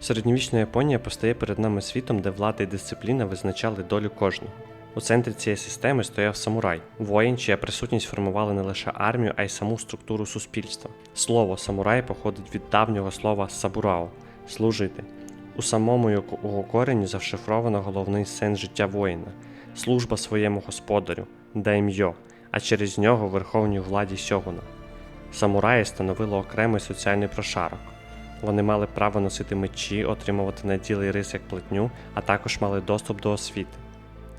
Середньовічна Японія постає перед нами світом, де влада і дисципліна визначали долю кожного. У центрі цієї системи стояв самурай, воїн, чия присутність формувала не лише армію, а й саму структуру суспільства. Слово самурай походить від давнього слова сабурао служити. У самому його корені зашифровано головний сенс життя воїна служба своєму господарю, даймйо, а через нього верховній владі сьогуна. Самураї становили окремий соціальний прошарок. Вони мали право носити мечі, отримувати наділи рис як плетню, а також мали доступ до освіти.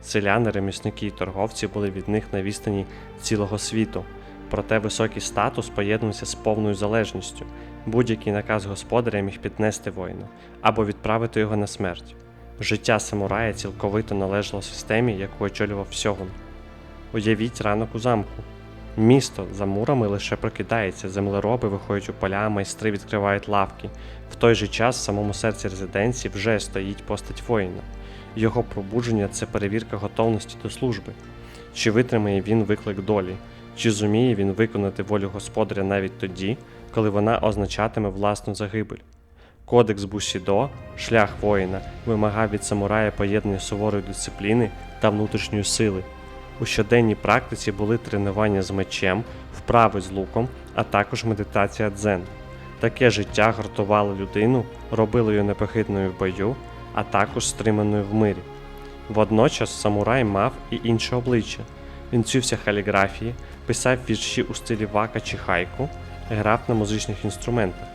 Селяни, ремісники і торговці були від них на відстані цілого світу, проте високий статус поєднувався з повною залежністю. Будь-який наказ господаря міг піднести воїна або відправити його на смерть. Життя самурая цілковито належало системі, яку очолював Сьогун. Уявіть ранок у замку. Місто за мурами лише прокидається, землероби виходять у поля, майстри відкривають лавки. В той же час в самому серці резиденції вже стоїть постать воїна. Його пробудження це перевірка готовності до служби. Чи витримає він виклик долі, чи зуміє він виконати волю господаря навіть тоді, коли вона означатиме власну загибель. Кодекс Бусідо, шлях воїна, вимагав від самурая поєднання суворої дисципліни та внутрішньої сили. У щоденній практиці були тренування з мечем, вправи з луком, а також медитація дзен. Таке життя гартувало людину, робило її непохитною в бою, а також стриманою в мирі. Водночас самурай мав і інше обличчя. Він вчився каліграфії, писав вірші у стилі вака чи хайку, грав на музичних інструментах.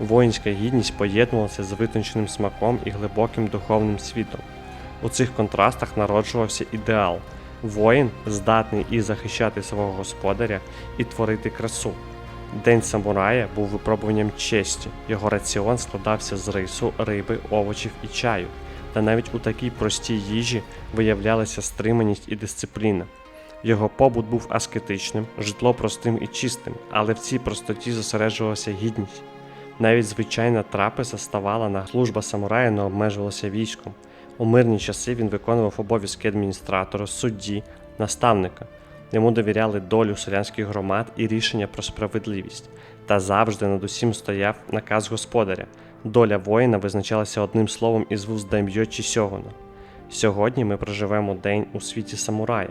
Воїнська гідність поєднувалася з витонченим смаком і глибоким духовним світом. У цих контрастах народжувався ідеал воїн здатний і захищати свого господаря, і творити красу. День самурая був випробуванням честі, його раціон складався з рису, риби, овочів і чаю. Та навіть у такій простій їжі виявлялася стриманість і дисципліна. Його побут був аскетичним, житло простим і чистим, але в цій простоті зосереджувалася гідність. Навіть звичайна трапеза ставала на служба самурая не обмежувалася військом. У мирні часи він виконував обов'язки адміністратора, судді, наставника. Йому довіряли долю селянських громад і рішення про справедливість. Та завжди над усім стояв наказ господаря. Доля воїна визначалася одним словом із вуст Дайм'йо чи Сьогуна. Сьогодні ми проживемо день у світі самурая.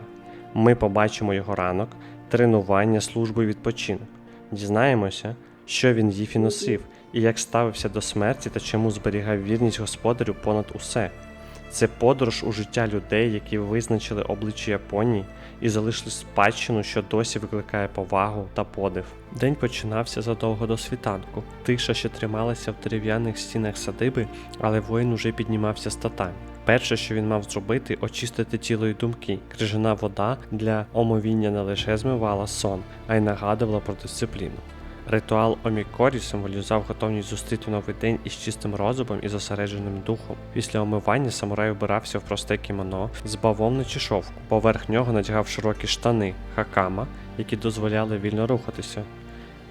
Ми побачимо його ранок, тренування, службу і відпочинок. Дізнаємося, що він їв і носив, і як ставився до смерті та чому зберігав вірність господарю понад усе. Це подорож у життя людей, які визначили обличчя Японії і залишили спадщину, що досі викликає повагу та подив. День починався задовго до світанку. Тиша ще трималася в дерев'яних стінах садиби, але воїн уже піднімався з татамі. Перше, що він мав зробити, очистити тіло й думки. Крижана вода для омовіння не лише змивала сон, а й нагадувала про дисципліну. Ритуал Омікорі символізував готовність зустріти новий день із чистим розумом і зосередженим духом. Після омивання самурай вбирався в просте кімоно з бавовни чи шовку. Поверх нього надягав широкі штани хакама, які дозволяли вільно рухатися.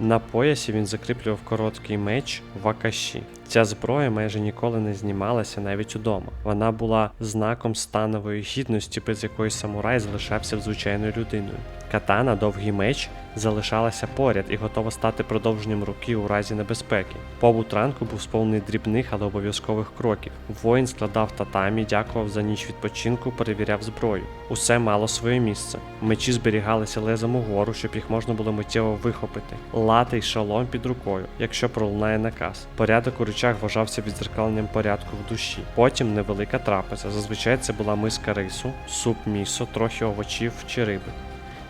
На поясі він закріплював короткий меч вакаші. Ця зброя майже ніколи не знімалася навіть удома. Вона була знаком станової гідності, без якої самурай залишався звичайною людиною. Катана, довгий меч, залишалася поряд і готова стати продовженням руки у разі небезпеки. Побут ранку був сповнений дрібних, але обов'язкових кроків. Воїн складав татамі, дякував за ніч відпочинку, перевіряв зброю. Усе мало своє місце. Мечі зберігалися лезом угору, щоб їх можна було миттєво вихопити. Лати й шолом під рукою, якщо пролунає наказ. Порядок у речах вважався відзеркаленням порядку в душі. Потім невелика трапеза. Зазвичай це була миска рису, суп місо, трохи овочів чи риби.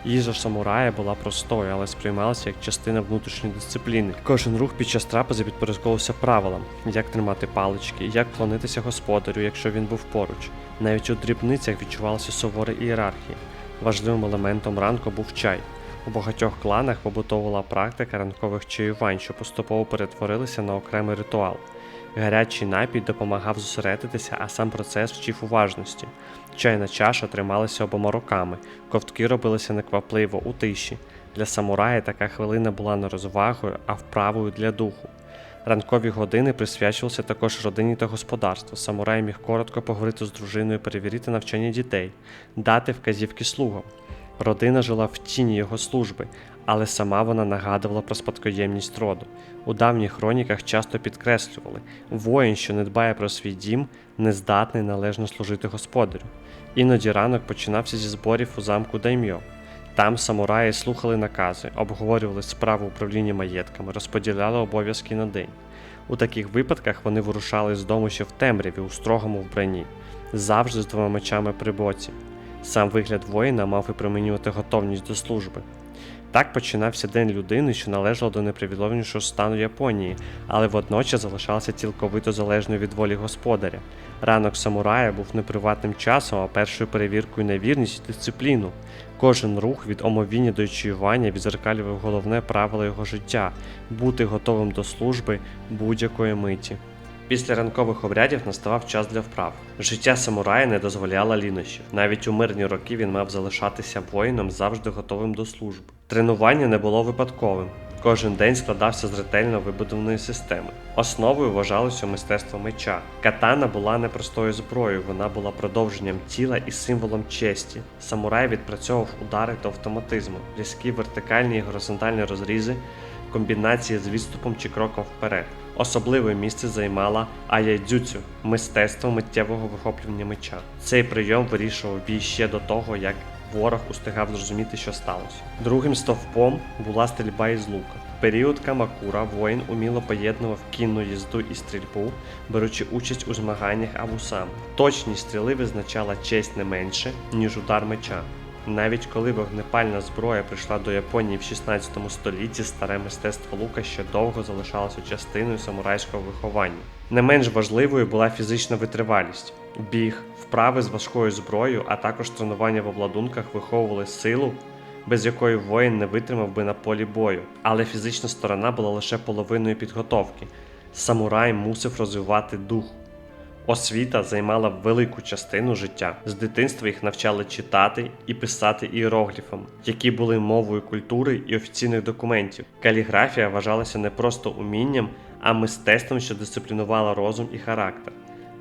Їжа самурая була простою, але сприймалася як частина внутрішньої дисципліни. Кожен рух під час трапези підпорядковувався правилам, як тримати палички, як вклонитися господарю, якщо він був поруч. Навіть у дрібницях відчувалася сувора ієрархія. Важливим елементом ранку був чай. У багатьох кланах побутовувала практика ранкових чаювань, що поступово перетворилися на окремий ритуал. Гарячий напій допомагав зосередитися, а сам процес вчив уважності. Чайна чаша трималася обома руками, ковтки робилися неквапливо у тиші. Для самурая така хвилина була не розвагою, а вправою для духу. Ранкові години присвячувалися також родині та господарству. Самурай міг коротко поговорити з дружиною, перевірити навчання дітей, дати вказівки слугам. Родина жила в тіні його служби, але сама вона нагадувала про спадкоємність роду. У давніх хроніках часто підкреслювали, воїн, що не дбає про свій дім, не здатний належно служити господарю. Іноді ранок починався зі зборів у замку Даймьо. Там самураї слухали накази, обговорювали справу управління маєтками, розподіляли обов'язки на день. У таких випадках вони вирушали з дому ще в темряві у строгому вбранні, завжди з двома мечами при боці. Сам вигляд воїна мав і променювати готовність до служби. Так починався день людини, що належала до найпривіловнішого стану Японії, але водночас залишалася цілковито залежною від волі господаря. Ранок самурая був не приватним часом, а першою перевіркою на вірність і дисципліну. Кожен рух від омовіння до чуювання відзеркалював головне правило його життя бути готовим до служби будь-якої миті. Після ранкових обрядів наставав час для вправ. Життя самурая не дозволяло лінощів. Навіть у мирні роки він мав залишатися воїном, завжди готовим до служби. Тренування не було випадковим. Кожен день складався з ретельно вибудованої системи. Основою вважалося мистецтво меча. Катана була не простою зброєю, вона була продовженням тіла і символом честі. Самурай відпрацьовував удари до автоматизму, різкі вертикальні і горизонтальні розрізи, комбінації з відступом чи кроком вперед. Особливе місце займала аяйдзюцю – мистецтво миттєвого вихоплювання меча. Цей прийом вирішував бій ще до того, як ворог устигав зрозуміти, що сталося. Другим стовпом була стрільба із лука. В період Камакура воїн уміло поєднував кінну їзду і стрільбу, беручи участь у змаганнях авусам. Точність стріли визначала честь не менше, ніж удар меча. Навіть коли вогнепальна зброя прийшла до Японії в 16 столітті, старе мистецтво лука ще довго залишалося частиною самурайського виховання. Не менш важливою була фізична витривалість. Біг, вправи з важкою зброєю, а також тренування в обладунках виховували силу, без якої воїн не витримав би на полі бою. Але фізична сторона була лише половиною підготовки. Самурай мусив розвивати дух. Освіта займала велику частину життя. З дитинства їх навчали читати і писати іерогліфом, які були мовою культури і офіційних документів. Каліграфія вважалася не просто умінням, а мистецтвом, що дисциплінувало розум і характер.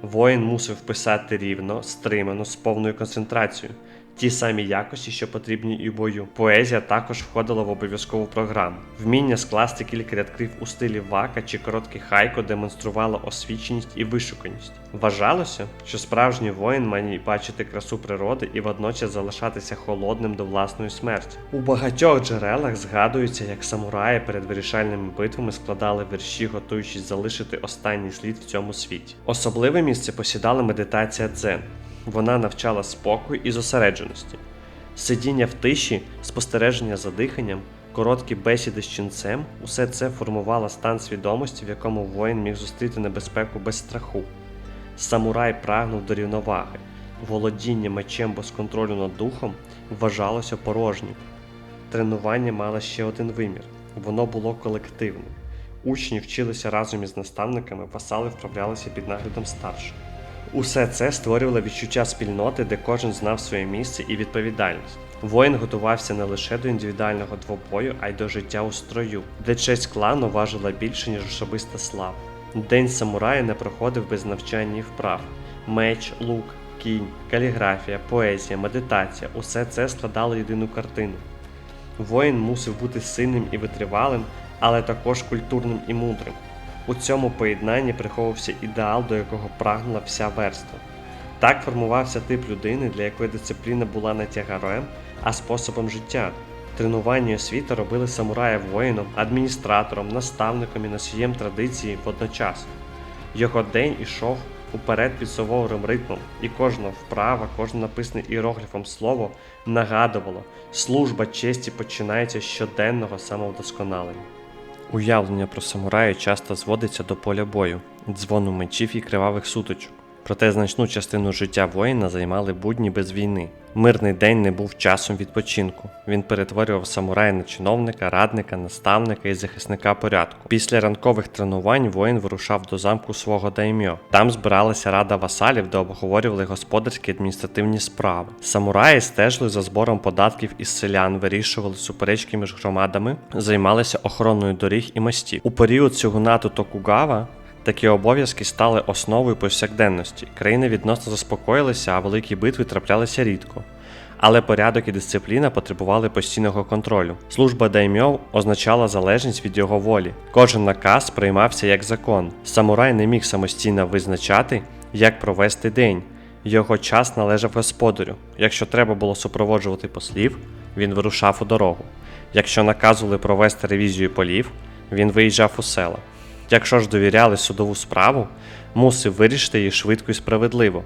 Воїн мусив писати рівно, стримано, з повною концентрацією. Ті самі якості, що потрібні і в бою. Поезія також входила в обов'язкову програму. Вміння скласти кілька рядків у стилі вака чи короткий хайко демонструвало освіченість і вишуканість. Вважалося, що справжній воїн має бачити красу природи і водночас залишатися холодним до власної смерті. У багатьох джерелах згадується, як самураї перед вирішальними битвами складали вірші, готуючись залишити останній слід в цьому світі. Особливе місце посідала медитація дзен. Вона навчала спокою і зосередженості. Сидіння в тиші, спостереження за диханням, короткі бесіди з ченцем усе це формувало стан свідомості, в якому воїн міг зустріти небезпеку без страху. Самурай прагнув до рівноваги, володіння мечем без контролю над духом вважалося порожнім. Тренування мало ще один вимір воно було колективним. Учні вчилися разом із наставниками, васали вправлялися під наглядом старших. Усе це створювало відчуття спільноти, де кожен знав своє місце і відповідальність. Воїн готувався не лише до індивідуального двобою, а й до життя у строю, де честь клану важила більше, ніж особиста слава. День самурая не проходив без навчання і вправ. Меч, лук, кінь, каліграфія, поезія, медитація усе це складало єдину картину. Воїн мусив бути сильним і витривалим, але також культурним і мудрим. У цьому поєднанні приховувався ідеал, до якого прагнула вся верства. Так формувався тип людини, для якої дисципліна була не тягарем, а способом життя. Тренування і освіта робили самурая воїном, адміністратором, наставником і носієм традиції водночас. Його день ішов уперед під суворим ритмом, і кожна вправа, кожне написане іерогліфом слово нагадувало, служба честі починається з щоденного самовдосконалення. Уявлення про самурая часто зводиться до поля бою, дзвону мечів і кривавих сутичок. Проте значну частину життя воїна займали будні без війни. Мирний день не був часом відпочинку. Він перетворював самурая на чиновника, радника, наставника і захисника порядку. Після ранкових тренувань воїн вирушав до замку свого даймьо. Там збиралася рада васалів, де обговорювали господарські адміністративні справи. Самураї стежили за збором податків із селян, вирішували суперечки між громадами, займалися охороною доріг і мостів. У період сюгунату Токугава Такі обов'язки стали основою повсякденності. Країни відносно заспокоїлися, а великі битви траплялися рідко. Але порядок і дисципліна потребували постійного контролю. Служба даймьо означала залежність від його волі. Кожен наказ приймався як закон. Самурай не міг самостійно визначати, як провести день. Його час належав господарю. Якщо треба було супроводжувати послів, він вирушав у дорогу. Якщо наказували провести ревізію полів, він виїжджав у села. Якщо ж довіряли судову справу, мусив вирішити її швидко і справедливо.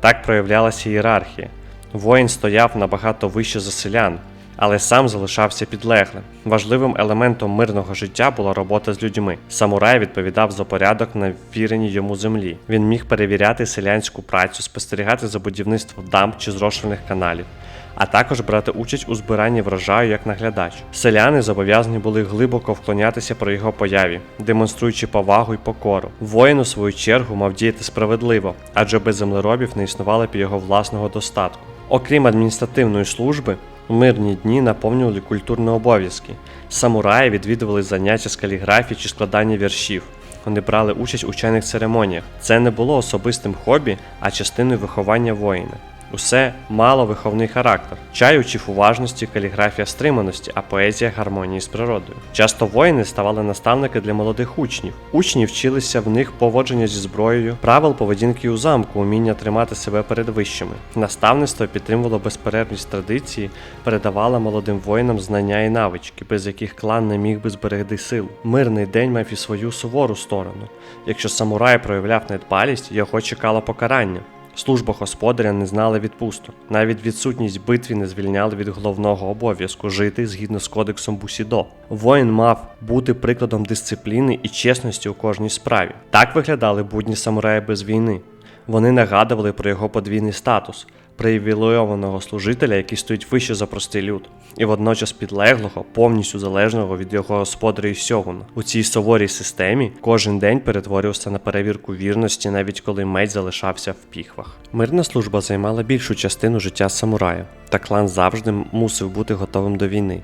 Так проявлялася ієрархія. Воїн стояв набагато вище за селян, але сам залишався підлеглим. Важливим елементом мирного життя була робота з людьми. Самурай відповідав за порядок на віреній йому землі. Він міг перевіряти селянську працю, спостерігати за будівництвом дамб чи зрошених каналів. А також брати участь у збиранні врожаю як наглядач. Селяни зобов'язані були глибоко вклонятися про його появі, демонструючи повагу й покору. Воїн, у свою чергу, мав діяти справедливо, адже без землеробів не існувало б його власного достатку. Окрім адміністративної служби, мирні дні наповнювали культурні обов'язки. Самураї відвідували заняття з каліграфії чи складання віршів. Вони брали участь у чайних церемоніях. Це не було особистим хобі, а частиною виховання воїна. Усе мало виховний характер. Чай учив уважності, каліграфія стриманості, а поезія гармонії з природою. Часто воїни ставали наставники для молодих учнів. Учні вчилися в них поводження зі зброєю, правил поведінки у замку, уміння тримати себе перед вищими. Наставництво підтримувало безперервність традиції, передавало молодим воїнам знання і навички, без яких клан не міг би зберегти сил. Мирний день мав і свою сувору сторону. Якщо самурай проявляв недбалість, його чекало покарання. Служба господаря не знала відпусток. Навіть відсутність битві не звільняли від головного обов'язку жити згідно з кодексом Бусідо. Воїн мав бути прикладом дисципліни і чесності у кожній справі. Так виглядали будні самураї без війни. Вони нагадували про його подвійний статус привілейованого служителя, який стоїть вище за простий люд, і водночас підлеглого, повністю залежного від його господаря і сьогуна. У цій суворій системі кожен день перетворювався на перевірку вірності, навіть коли меч залишався в піхвах. Мирна служба займала більшу частину життя самурая, та клан завжди мусив бути готовим до війни.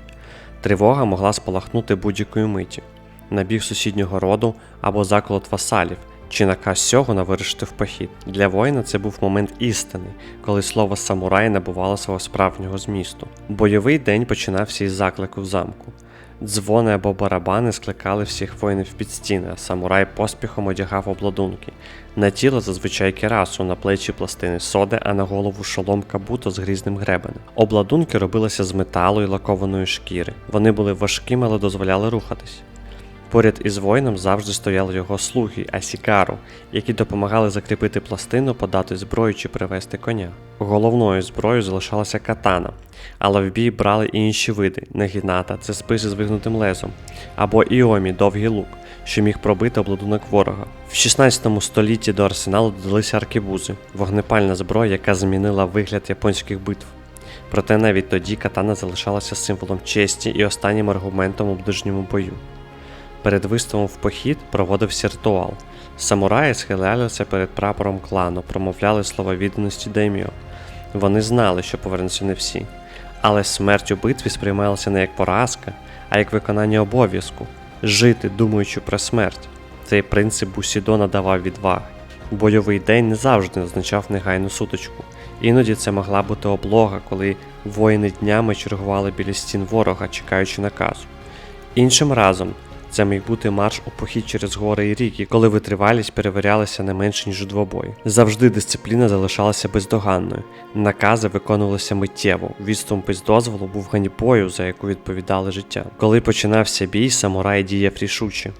Тривога могла спалахнути будь-якої миті, набіг сусіднього роду або заколот васалів, чи наказ сьогуна вирушити в похід. Для воїна це був момент істини, коли слово самурай набувало свого справжнього змісту. Бойовий день починався із заклику в замку. Дзвони або барабани скликали всіх воїнів під стіни, а самурай поспіхом одягав обладунки. На тіло зазвичай керасу, на плечі пластини соди, а на голову шолом кабуто з грізним гребенем. Обладунки робилися з металу і лакованої шкіри. Вони були важкими, але дозволяли рухатись. Поряд із воїном завжди стояли його слуги Асікару, які допомагали закріпити пластину, подати зброю чи привести коня. Головною зброєю залишалася катана, але в бій брали і інші види нагіната це списи з вигнутим лезом, або іомі довгий лук, що міг пробити обладунок ворога. В 16 столітті до арсеналу додалися аркебузи, вогнепальна зброя, яка змінила вигляд японських битв. Проте навіть тоді катана залишалася символом честі і останнім аргументом у ближньому бою. Перед виставом в похід проводився ритуал. Самураї схилялися перед прапором клану, промовляли слова відданості Дайміо. Вони знали, що повернуться не всі. Але смерть у битві сприймалася не як поразка, а як виконання обов'язку жити, думаючи про смерть. Цей принцип Бусідо надавав відваги. Бойовий день не завжди означав негайну сутичку. Іноді це могла бути облога, коли воїни днями чергували біля стін ворога, чекаючи наказу. Іншим разом це міг бути марш у похід через гори і ріки, коли витривалість перевірялася не менше ніж у двобої. Завжди дисципліна залишалася бездоганною. Накази виконувалися миттєво. Відступ без дозволу був ганьбою, за яку відповідали життя. Коли починався бій, самурай діяв рішуче.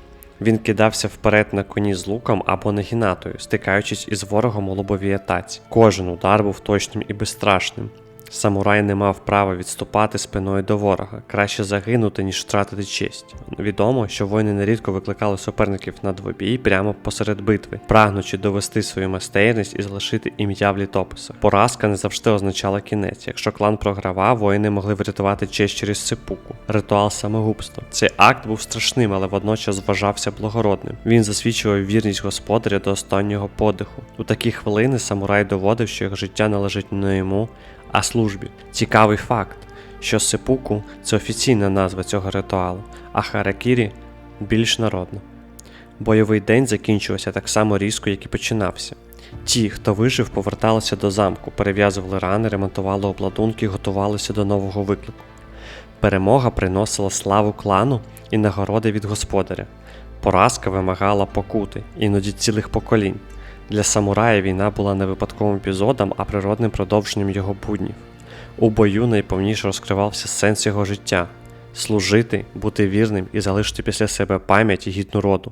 Він кидався вперед на коні з луком або нагінатою, стикаючись із ворогом у лобовій атаці. Кожен удар був точним і безстрашним. Самурай не мав права відступати спиною до ворога, краще загинути, ніж втратити честь. Відомо, що воїни нерідко викликали суперників на двобій прямо посеред битви, прагнучи довести свою майстерність і залишити ім'я в літописах. Поразка не завжди означала кінець. Якщо клан програвав, воїни могли врятувати честь через сипуку, ритуал самогубства. Цей акт був страшним, але водночас вважався благородним. Він засвідчував вірність господаря до останнього подиху. У такі хвилини самурай доводив, що їх життя належить не йому, а службі. Цікавий факт, що сипуку це офіційна назва цього ритуалу, а харакірі більш народна. Бойовий день закінчувався так само різко, як і починався. Ті, хто вижив, поверталися до замку, перев'язували рани, ремонтували обладунки, готувалися до нового виклику. Перемога приносила славу клану і нагороди від господаря. Поразка вимагала покути, іноді цілих поколінь. Для самурая війна була не випадковим епізодом, а природним продовженням його буднів. У бою найповніше розкривався сенс його життя служити, бути вірним і залишити після себе пам'ять і гідну роду.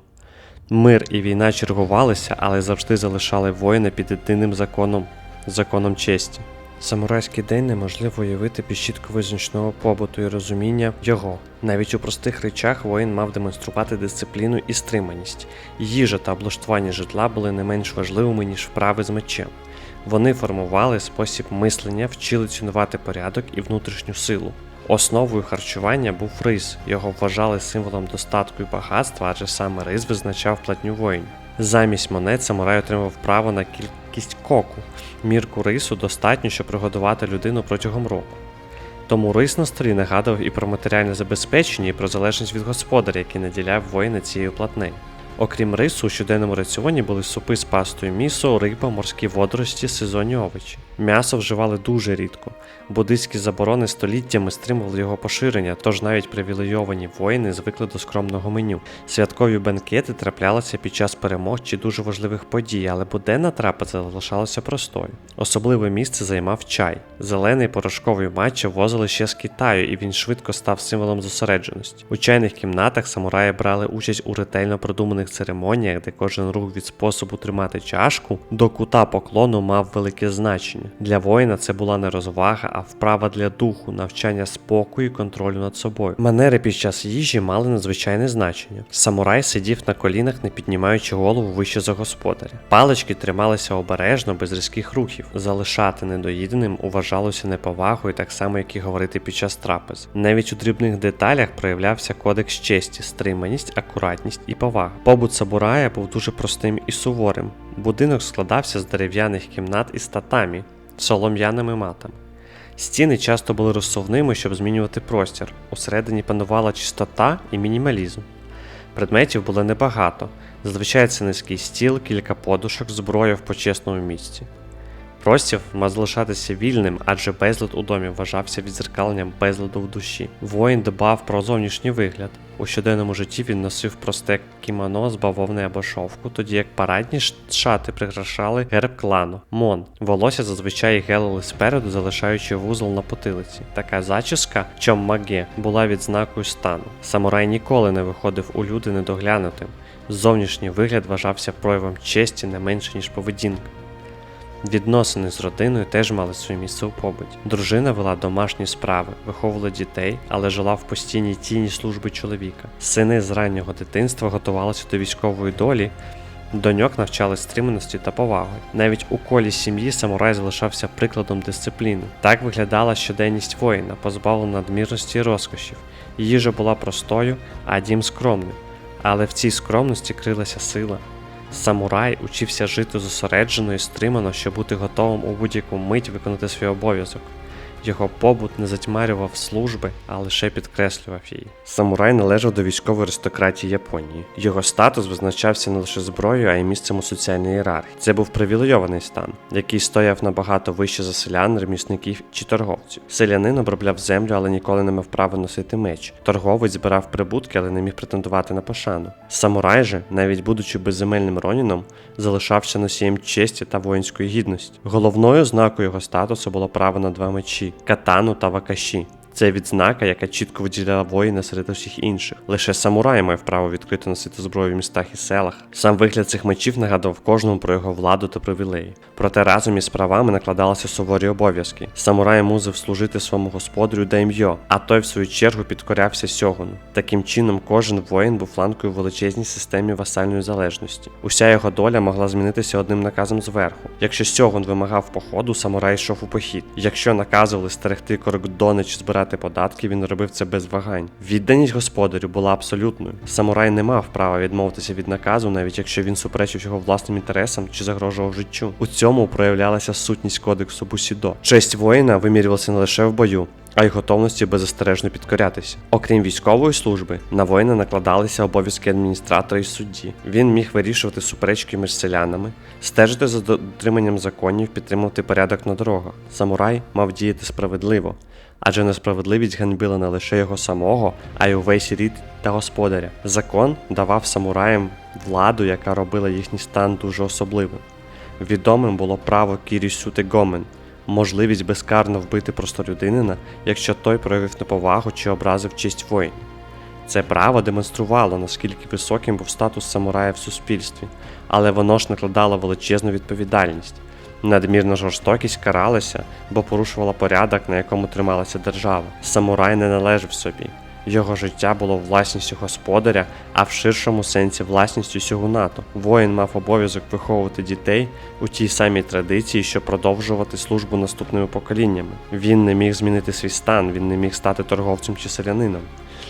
Мир і війна чергувалися, але завжди залишали воїна під єдиним законом законом честі. Самурайський день неможливо уявити без чітко визначеного побуту і розуміння його. Навіть у простих речах воїн мав демонструвати дисципліну і стриманість. Їжа та облаштування житла були не менш важливими, ніж вправи з мечем. Вони формували спосіб мислення, вчили цінувати порядок і внутрішню силу. Основою харчування був рис, його вважали символом достатку і багатства, адже саме рис визначав платню воїнів. Замість монет самурай отримав право на кількість коку. Мірку рису достатньо, щоб пригодувати людину протягом року. Тому рис на столі нагадував і про матеріальне забезпечення, і про залежність від господаря, який наділяв воїна цією платнею. Окрім рису, у щоденному раціоні були супи з пастою місо, риба, морські водорості, сезонні овочі. М'ясо вживали дуже рідко. Буддистські заборони століттями стримували його поширення, тож навіть привілейовані воїни звикли до скромного меню. Святкові бенкети траплялися під час перемог чи дуже важливих подій, але буденна трапеза залишалася простою. Особливе місце займав чай. Зелений порошковий матча возили ще з Китаю, і він швидко став символом зосередженості. У чайних кімнатах самураї брали участь у ретельно продуманих церемоніях, де кожен рух від способу тримати чашку до кута поклону мав велике значення. Для воїна це була не розвага, а вправа для духу, навчання спокою і контролю над собою. Манери під час їжі мали надзвичайне значення. Самурай сидів на колінах, не піднімаючи голову вище за господаря. Палички трималися обережно, без різких рухів. Залишати недоїденим уважалося неповагою, так само, як і говорити під час трапез. Навіть у дрібних деталях проявлявся кодекс честі, стриманість, акуратність і повага. Побут сабурая був дуже простим і суворим. Будинок складався з дерев'яних кімнат із татамі, солом'яними матами. Стіни часто були розсувними, щоб змінювати простір. Усередині панувала чистота і мінімалізм. Предметів було небагато. Зазвичай це низький стіл, кілька подушок, зброя в почесному місці. Простір мав залишатися вільним, адже безлад у домі вважався відзеркаленням безладу в душі. Воїн дбав про зовнішній вигляд. У щоденному житті він носив просте кімоно з бавовни або шовку, тоді як парадні шати прикрашали герб клану Мон. Волосся зазвичай гелили спереду, залишаючи вузол на потилиці. Така зачіска, чом маге, була відзнакою стану. Самурай ніколи не виходив у люди недоглянутим. Зовнішній вигляд вважався проявом честі не менше, ніж поведінка. Відносини з родиною теж мали своє місце у побуті. Дружина вела домашні справи, виховувала дітей, але жила в постійній тіні служби чоловіка. Сини з раннього дитинства готувалися до військової долі. Доньок навчали стриманості та поваги. Навіть у колі сім'ї самурай залишався прикладом дисципліни. Так виглядала щоденність воїна, позбавлена надмірності і розкошів. Їжа була простою, а дім скромним. Але в цій скромності крилася сила. Самурай учився жити зосереджено і стримано, щоб бути готовим у будь-яку мить виконати свій обов'язок. Його побут не затьмарював служби, а лише підкреслював її. Самурай належав до військової аристократії Японії. Його статус визначався не лише зброєю, а й місцем у соціальній ієрархії. Це був привілейований стан, який стояв набагато вище за селян, ремісників чи торговців. Селянин обробляв землю, але ніколи не мав права носити меч. Торговець збирав прибутки, але не міг претендувати на пошану. Самурай же, навіть будучи безземельним роніном, залишався носієм честі та воїнської гідності. Головною ознакою його статусу було право на два мечі катану та вакаші. Це відзнака, яка чітко виділяла воїна серед усіх інших. Лише самурай мав право відкрито носити зброю в містах і селах. Сам вигляд цих мечів нагадував кожному про його владу та привілеї. Проте разом із правами накладалися суворі обов'язки. Самурай мусив служити своєму господарю дайм'йо, а той, в свою чергу, підкорявся сьогону. Таким чином, кожен воїн був фланкою в величезній системі васальної залежності. Уся його доля могла змінитися одним наказом зверху. Якщо сьогон вимагав походу, самурай йшов у похід. Якщо наказували стерегти кордони чи збирати сплачувати податки, він робив це без вагань. Відданість господарю була абсолютною. Самурай не мав права відмовитися від наказу, навіть якщо він суперечив його власним інтересам чи загрожував життю. У цьому проявлялася сутність кодексу Бусідо. Честь воїна вимірювалася не лише в бою. А й готовності беззастережно підкорятися. Окрім військової служби, на воїна накладалися обов'язки адміністратора і судді. Він міг вирішувати суперечки між селянами, стежити за дотриманням законів, підтримувати порядок на дорогах. Самурай мав діяти справедливо, адже несправедливість ганьбила не лише його самого, а й увесь рід та господаря. Закон давав самураям владу, яка робила їхній стан дуже особливим. Відомим було право Кірісюти Гомен, можливість безкарно вбити простолюдинина, якщо той проявив неповагу чи образив честь воїн. Це право демонструвало, наскільки високим був статус самурая в суспільстві, але воно ж накладало величезну відповідальність. Надмірна жорстокість каралася, бо порушувала порядок, на якому трималася держава. Самурай не належав собі. Його життя було власністю господаря, а в ширшому сенсі власністю сюгунату. Воїн мав обов'язок виховувати дітей у тій самій традиції, щоб продовжувати службу наступними поколіннями. Він не міг змінити свій стан, він не міг стати торговцем чи селянином.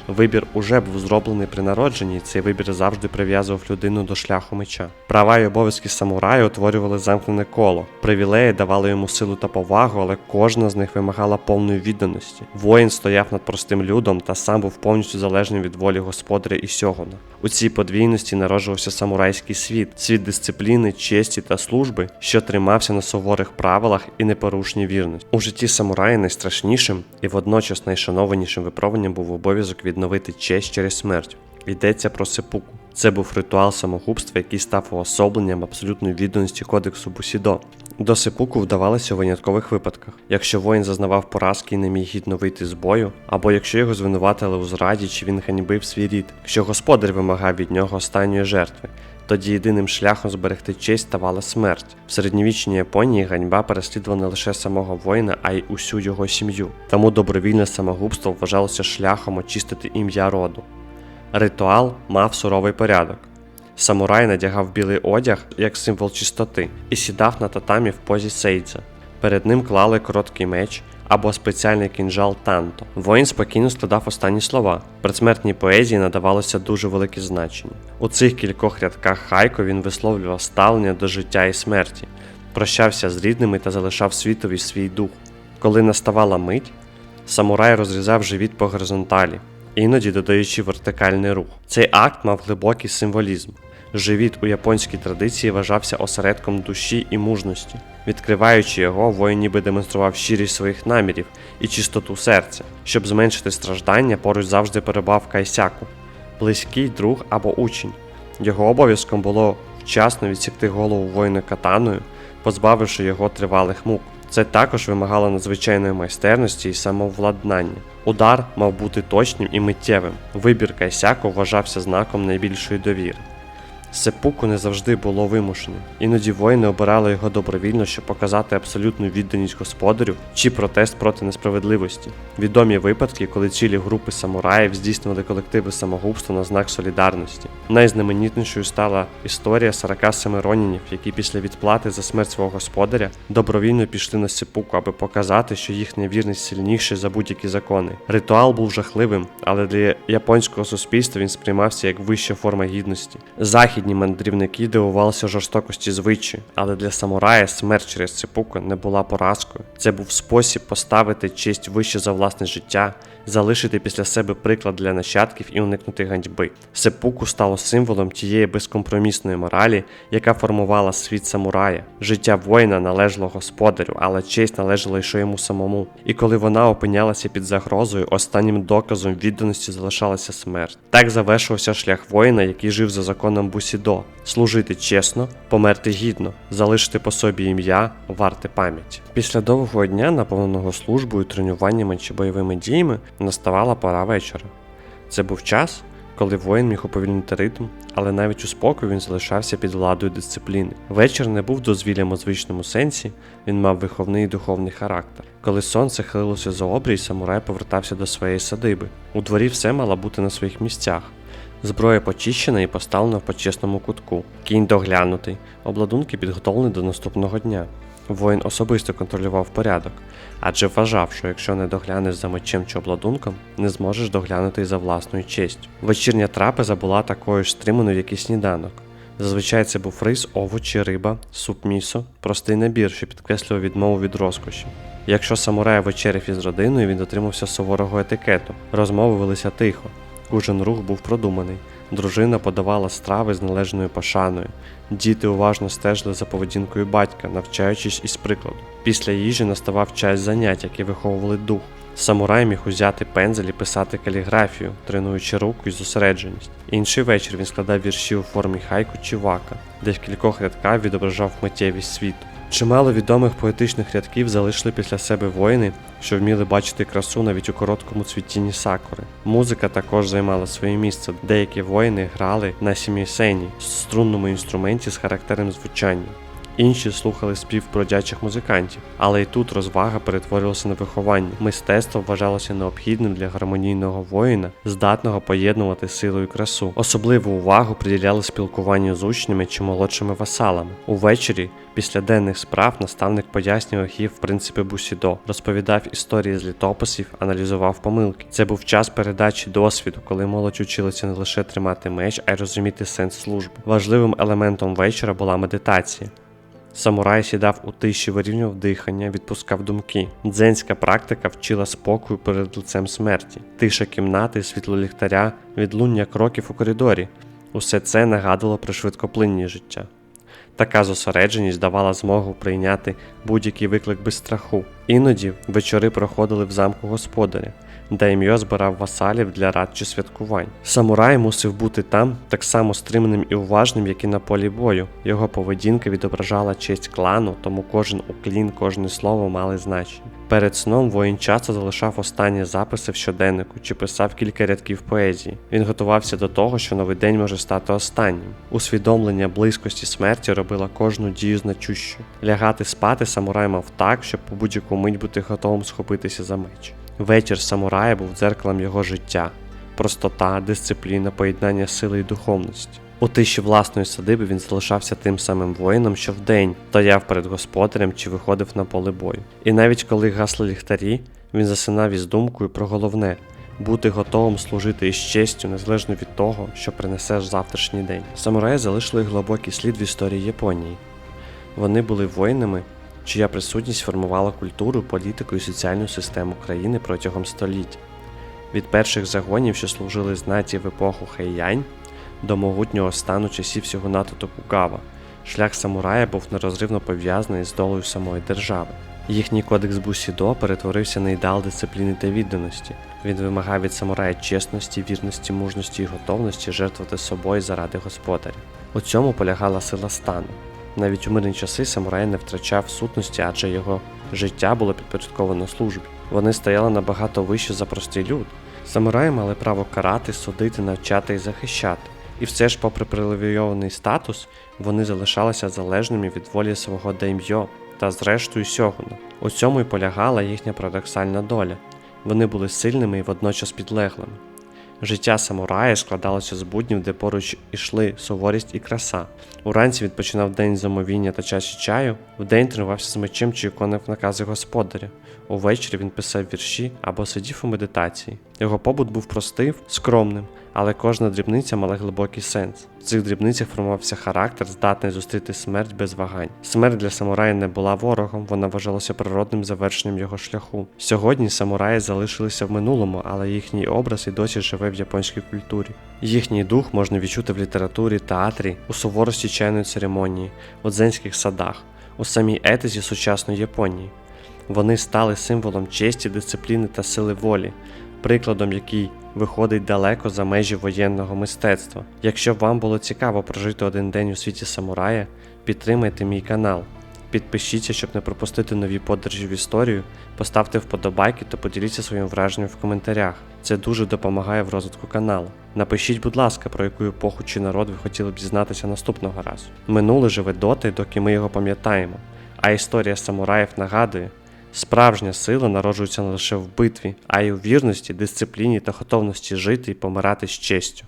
Вибір уже був зроблений при народженні, і цей вибір завжди прив'язував людину до шляху меча. Права і обов'язки самурая утворювали замкнене коло. Привілеї давали йому силу та повагу, але кожна з них вимагала повної відданості. Воїн стояв над простим людом та сам був повністю залежним від волі господаря і сьогона. У цій подвійності народжувався самурайський світ, світ дисципліни, честі та служби, що тримався на суворих правилах і непорушній вірності. У житті самурая найстрашнішим і водночас найшанованішим випробуванням був обов'язок відновити честь через смерть. Йдеться про сепуку. Це був ритуал самогубства, який став уособленням абсолютної відданості кодексу Бусідо. До сепуку вдавалося у виняткових випадках, якщо воїн зазнавав поразки і не міг гідно вийти з бою, або якщо його звинуватили у зраді чи він ганьбив свій рід, якщо господар вимагав від нього останньої жертви. Тоді єдиним шляхом зберегти честь ставала смерть. В середньовічній Японії ганьба переслідувала не лише самого воїна, а й усю його сім'ю. Тому добровільне самогубство вважалося шляхом очистити ім'я роду. Ритуал мав суровий порядок. Самурай надягав білий одяг як символ чистоти і сідав на татамі в позі сейдза. Перед ним клали короткий меч або спеціальний кінжал танто. Воїн спокійно складав останні слова. Предсмертній поезії надавалося дуже велике значення. У цих кількох рядках хайко він висловлював ставлення до життя і смерті, прощався з рідними та залишав світові свій дух. Коли наставала мить, самурай розрізав живіт по горизонталі, іноді додаючи вертикальний рух. Цей акт мав глибокий символізм. Живіт у японській традиції вважався осередком душі і мужності. Відкриваючи його, воїн ніби демонстрував щирість своїх намірів і чистоту серця. Щоб зменшити страждання, поруч завжди перебав кайсяку, близький друг або учень. Його обов'язком було вчасно відсікти голову воїна катаною, позбавивши його тривалих мук. Це також вимагало надзвичайної майстерності і самовладнання. Удар мав бути точним і миттєвим. Вибір кайсяку вважався знаком найбільшої довіри. Сепуку не завжди було вимушеним. Іноді воїни обирали його добровільно, щоб показати абсолютну відданість господарю чи протест проти несправедливості. Відомі випадки, коли цілі групи самураїв здійснювали колективи самогубства на знак солідарності. Найзнаменітнішою стала історія 47 ронінів, які після відплати за смерть свого господаря добровільно пішли на сепуку, аби показати, що їхня вірність сильніша за будь-які закони. Ритуал був жахливим, але для японського суспільства він сприймався як вища форма гідності. Західні мандрівники дивувалися жорстокості звичі, але для самурая смерть через ципуку не була поразкою. Це був спосіб поставити честь вище за власне життя, залишити після себе приклад для нащадків і уникнути ганьби. Сепуку стало символом тієї безкомпромісної моралі, яка формувала світ самурая. Життя воїна належало господарю, але честь належала лише йому самому. І коли вона опинялася під загрозою, останнім доказом відданості залишалася смерть. Так завершився шлях воїна, який жив за законом Бусідо: служити чесно, померти гідно, залишити по собі ім'я, варте пам'ять. Після довгого дня, наповненого службою, тренуваннями чи бойовими діями, наставала пора вечора. Це був час, коли воїн міг уповільнити ритм, але навіть у спокою він залишався під владою дисципліни. Вечір не був дозвіллям у звичному сенсі, він мав виховний і духовний характер. Коли сонце хилилося за обрій, самурай повертався до своєї садиби. У дворі все мало бути на своїх місцях. Зброя почищена і поставлена в почесному кутку. Кінь доглянутий, обладунки підготовлені до наступного дня. Воїн особисто контролював порядок, адже вважав, що якщо не доглянеш за мечем чи обладунком, не зможеш доглянути й за власною честю. Вечірня трапеза була такою ж стриманою, як і сніданок. Зазвичай це був рис, овочі, риба, суп місо, простий набір, що підкреслював відмову від розкоші. Якщо самурай вечеряв із родиною, він дотримався суворого етикету. Розмови велися тихо. Кожен рух був продуманий. Дружина подавала страви з належною пошаною. Діти уважно стежили за поведінкою батька, навчаючись із прикладу. Після їжі наставав час занять, які виховували дух. Самурай міг узяти пензель і писати каліграфію, тренуючи руку і зосередженість. Інший вечір він складав вірші у формі хайку чи вака, де в кількох рядках відображав миттєвість світу. Чимало відомих поетичних рядків залишили після себе воїни, що вміли бачити красу навіть у короткому цвітінні сакури. Музика також займала своє місце. Деякі воїни грали на сімісені, струнному інструменті з характерним звучанням. Інші слухали спів бродячих музикантів, але і тут розвага перетворилася на виховання. Мистецтво вважалося необхідним для гармонійного воїна, здатного поєднувати силу і красу. Особливу увагу приділяли спілкуванню з учнями чи молодшими васалами. Увечері, після денних справ, наставник пояснював їх в принципі бусідо, розповідав історії з літописів, аналізував помилки. Це був час передачі досвіду, коли молодь училася не лише тримати меч, а й розуміти сенс служби. Важливим елементом вечора була медитація. Самурай сідав у тиші, вирівнював дихання, відпускав думки. Дзенська практика вчила спокою перед лицем смерті, тиша кімнати, світло ліхтаря, відлуння кроків у коридорі. Усе це нагадувало про швидкоплинні життя. Така зосередженість давала змогу прийняти будь-який виклик без страху. Іноді вечори проходили в замку господаря, Даймьо збирав васалів для рад чи святкувань. Самурай мусив бути там так само стриманим і уважним, як і на полі бою. Його поведінка відображала честь клану, тому кожен уклін, кожне слово мали значення. Перед сном воїн часто залишав останні записи в щоденнику чи писав кілька рядків поезії. Він готувався до того, що новий день може стати останнім. Усвідомлення близькості смерті робило кожну дію значущу. Лягати спати самурай мав так, щоб по будь-яку мить бути готовим схопитися за меч. Вечір самурая був дзеркалом його життя, простота, дисципліна, поєднання сили і духовності. У тиші власної садиби він залишався тим самим воїном, що вдень стояв перед господарем чи виходив на поле бою. І навіть коли гасли ліхтарі, він засинав із думкою про головне бути готовим служити із честю, незалежно від того, що принесе завтрашній день. Самураї залишили глибокий слід в історії Японії. Вони були воїнами, чия присутність формувала культуру, політику і соціальну систему країни протягом століть. Від перших загонів, що служили знаті в епоху Хейянь, до могутнього стану часів Сігунату Токугава, шлях самурая був нерозривно пов'язаний з долею самої держави. Їхній кодекс Бусідо перетворився на ідеал дисципліни та відданості. Він вимагав від самурая чесності, вірності, мужності і готовності жертвувати собою заради господаря. У цьому полягала сила стану. Навіть у мирні часи самурай не втрачав сутності, адже його життя було підпорядковано службі. Вони стояли набагато вище за простий люд. Самураї мали право карати, судити, навчати і захищати. І все ж, попри привілейований статус, вони залишалися залежними від волі свого дайм'йо та зрештою сьогуна. У цьому й полягала їхня парадоксальна доля. Вони були сильними і водночас підлеглими. Життя самурая складалося з буднів, де поруч ішли суворість і краса. Уранці відпочинав день замовіння та чаші чаю, вдень тренувався з мечем чи виконав накази господаря. Увечері він писав вірші або сидів у медитації. Його побут був простим, скромним, але кожна дрібниця мала глибокий сенс. В цих дрібницях формувався характер, здатний зустріти смерть без вагань. Смерть для самурая не була ворогом, вона вважалася природним завершенням його шляху. Сьогодні самураї залишилися в минулому, але їхній образ і досі живе в японській культурі. Їхній дух можна відчути в літературі, театрі, у суворості чайної церемонії, у дзенських садах, у самій етиці сучасної Японії. Вони стали символом честі, дисципліни та сили волі, прикладом який виходить далеко за межі воєнного мистецтва. Якщо вам було цікаво прожити один день у світі самурая, підтримайте мій канал. Підпишіться, щоб не пропустити нові подорожі в історію, поставте вподобайки та поділіться своїм враженням в коментарях. Це дуже допомагає в розвитку каналу. Напишіть, будь ласка, про яку епоху чи народ ви хотіли б дізнатися наступного разу. Минуле живе доти, доки ми його пам'ятаємо, а історія самураїв нагадує, Справжня сила народжується не лише в битві, а й у вірності, дисципліні та готовності жити і помирати з честю.